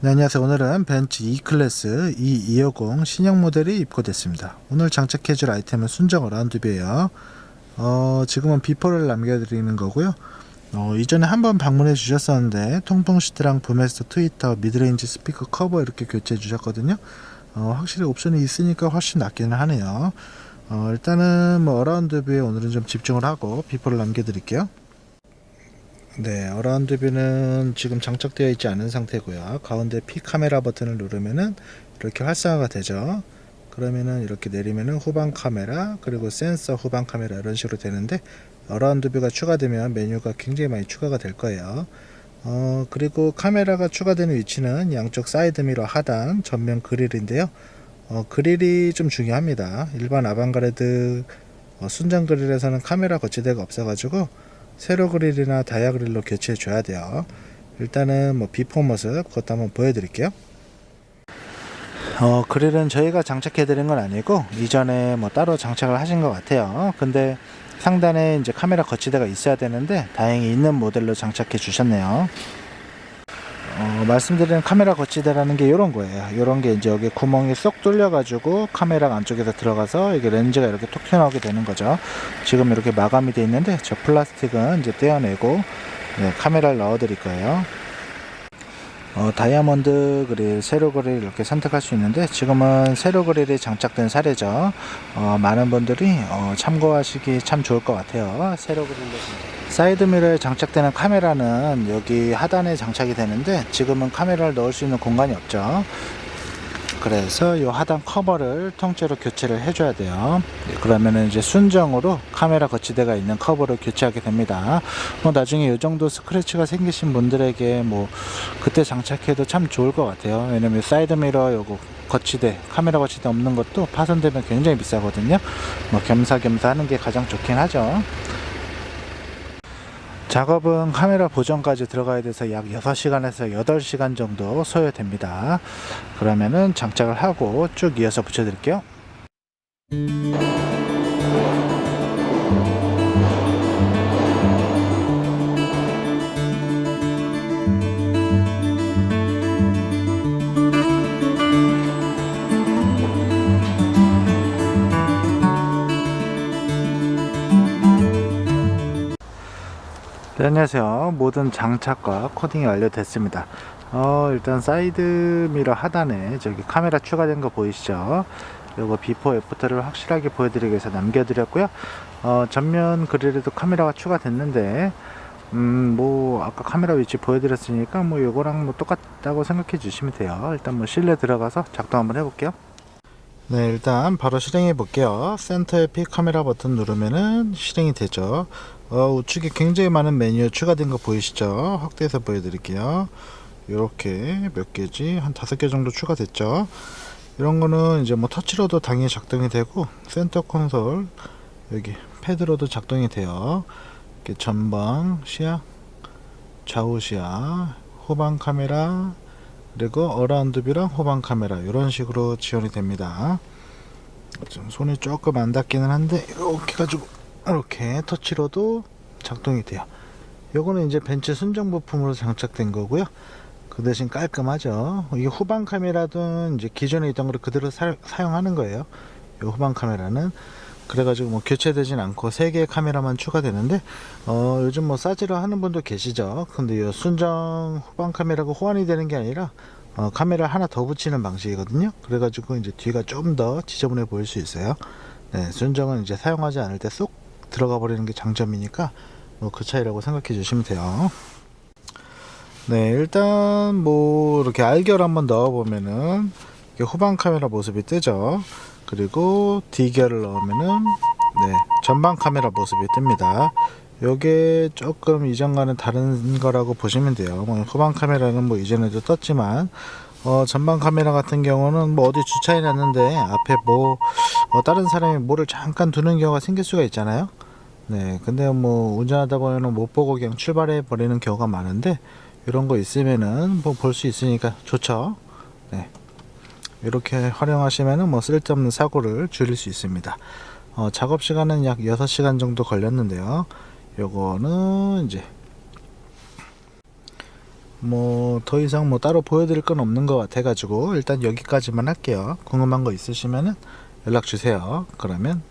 네, 안녕하세요. 오늘은 벤츠 E클래스 E250 신형 모델이 입고됐습니다. 오늘 장착해줄 아이템은 순정 어라운드비에요. 어, 지금은 비포를 남겨드리는 거고요. 어, 이전에 한번 방문해 주셨었는데 통풍 시트랑 부메스터 트위터 미드레인지 스피커 커버 이렇게 교체해 주셨거든요. 어, 확실히 옵션이 있으니까 훨씬 낫기는 하네요. 어, 일단은 뭐 어라운드비에 오늘은 좀 집중을 하고 비포를 남겨드릴게요. 네, 어라운드 뷰는 지금 장착되어 있지 않은 상태고요. 가운데 P 카메라 버튼을 누르면은 이렇게 활성화가 되죠. 그러면은 이렇게 내리면은 후방 카메라 그리고 센서 후방 카메라 이런 식으로 되는데 어라운드 뷰가 추가되면 메뉴가 굉장히 많이 추가가 될 거예요. 어, 그리고 카메라가 추가되는 위치는 양쪽 사이드 미러 하단 전면 그릴인데요. 어, 그릴이 좀 중요합니다. 일반 아방가르드 어, 순정 그릴에서는 카메라 거치대가 없어가지고 세로 그릴이나 다이아 그릴로 교체해 줘야 돼요. 일단은 뭐 비포 모습 그것도 한번 보여드릴게요. 어 그릴은 저희가 장착해 드린 건 아니고 이전에 뭐 따로 장착을 하신 것 같아요. 근데 상단에 이제 카메라 거치대가 있어야 되는데 다행히 있는 모델로 장착해 주셨네요. 어, 말씀드리는 카메라 거치대라는 게 이런 거예요. 이런 게 이제 여기 구멍이 쏙 뚫려가지고 카메라 안쪽에서 들어가서 이게 렌즈가 이렇게 톡 튀어나오게 되는 거죠. 지금 이렇게 마감이 돼 있는데 저 플라스틱은 이제 떼어내고 네, 카메라를 넣어드릴 거예요. 어, 다이아몬드 그릴, 세로 그릴 이렇게 선택할 수 있는데 지금은 세로 그릴이 장착된 사례죠. 어, 많은 분들이 어, 참고하시기 참 좋을 것 같아요. 세로 그릴로. 사이드 미러에 장착되는 카메라는 여기 하단에 장착이 되는데 지금은 카메라를 넣을 수 있는 공간이 없죠. 그래서 이 하단 커버를 통째로 교체를 해줘야 돼요. 네, 그러면은 이제 순정으로 카메라 거치대가 있는 커버를 교체하게 됩니다. 뭐 나중에 이 정도 스크래치가 생기신 분들에게 뭐 그때 장착해도 참 좋을 것 같아요. 왜냐면 사이드 미러 요거 거치대 카메라 거치대 없는 것도 파손되면 굉장히 비싸거든요. 뭐 겸사겸사 하는 게 가장 좋긴 하죠. 작업은 카메라 보정까지 들어가야 돼서 약 6시간에서 8시간 정도 소요됩니다. 그러면은 장착을 하고 쭉 이어서 붙여 드릴게요. 네, 안녕하세요. 모든 장착과 코딩이 완료됐습니다. 어, 일단 사이드 미러 하단에 저기 카메라 추가된 거 보이시죠? 요거 비포 애프터를 확실하게 보여드리기 위해서 남겨드렸고요. 어, 전면 그릴에도 카메라가 추가됐는데, 음, 뭐, 아까 카메라 위치 보여드렸으니까, 뭐, 요거랑 뭐 똑같다고 생각해 주시면 돼요. 일단 뭐, 실내 들어가서 작동 한번 해볼게요. 네, 일단 바로 실행해 볼게요. 센터에 P 카메라 버튼 누르면은 실행이 되죠. 어, 우측에 굉장히 많은 메뉴 추가된 거 보이시죠? 확대해서 보여드릴게요. 이렇게 몇 개지? 한 다섯 개 정도 추가됐죠? 이런 거는 이제 뭐 터치로도 당연히 작동이 되고, 센터 콘솔, 여기 패드로도 작동이 돼요. 이렇게 전방 시야, 좌우 시야, 후방 카메라, 그리고 어라운드 뷰랑 후방 카메라, 이런 식으로 지원이 됩니다. 좀 손이 조금 안 닿기는 한데, 이렇게 가지고 이렇게 터치로도 작동이 돼요. 요거는 이제 벤츠 순정 부품으로 장착된 거고요. 그 대신 깔끔하죠. 이게 후방 카메라든 이제 기존에 있던 거를 그대로 사, 용하는 거예요. 요 후방 카메라는 그래가지고 뭐 교체되진 않고 세 개의 카메라만 추가되는데 어, 요즘 뭐 싸지로 하는 분도 계시죠. 근데 요 순정 후방 카메라가 호환이 되는 게 아니라 어, 카메라 하나 더 붙이는 방식이거든요. 그래가지고 이제 뒤가 좀 더 지저분해 보일 수 있어요. 네, 순정은 이제 사용하지 않을 때 쏙 들어가 버리는 게 장점이니까 뭐 그 차이라고 생각해 주시면 돼요. 네, 일단 뭐 이렇게 알결 한번 넣어 보면은 후방 카메라 모습이 뜨죠. 그리고 D결을 넣으면은 네, 전방 카메라 모습이 뜹니다. 요게 조금 이전과는 다른 거라고 보시면 돼요. 뭐 후방 카메라는 뭐 이전에도 떴지만 어, 전방 카메라 같은 경우는 뭐 어디 주차해 놨는데 앞에 뭐 어, 다른 사람이 뭐를 잠깐 두는 경우가 생길 수가 있잖아요. 네, 근데 뭐 운전하다 보면은 못 보고 그냥 출발해 버리는 경우가 많은데 이런 거 있으면은 뭐 볼 수 있으니까 좋죠. 네, 이렇게 활용하시면은 뭐 쓸데없는 사고를 줄일 수 있습니다. 어, 작업 시간은 약 6시간 정도 걸렸는데요. 요거는 이제 뭐 더 이상 뭐 따로 보여드릴 건 없는 것 같아 가지고 일단 여기까지만 할게요. 궁금한 거 있으시면은 연락 주세요. 그러면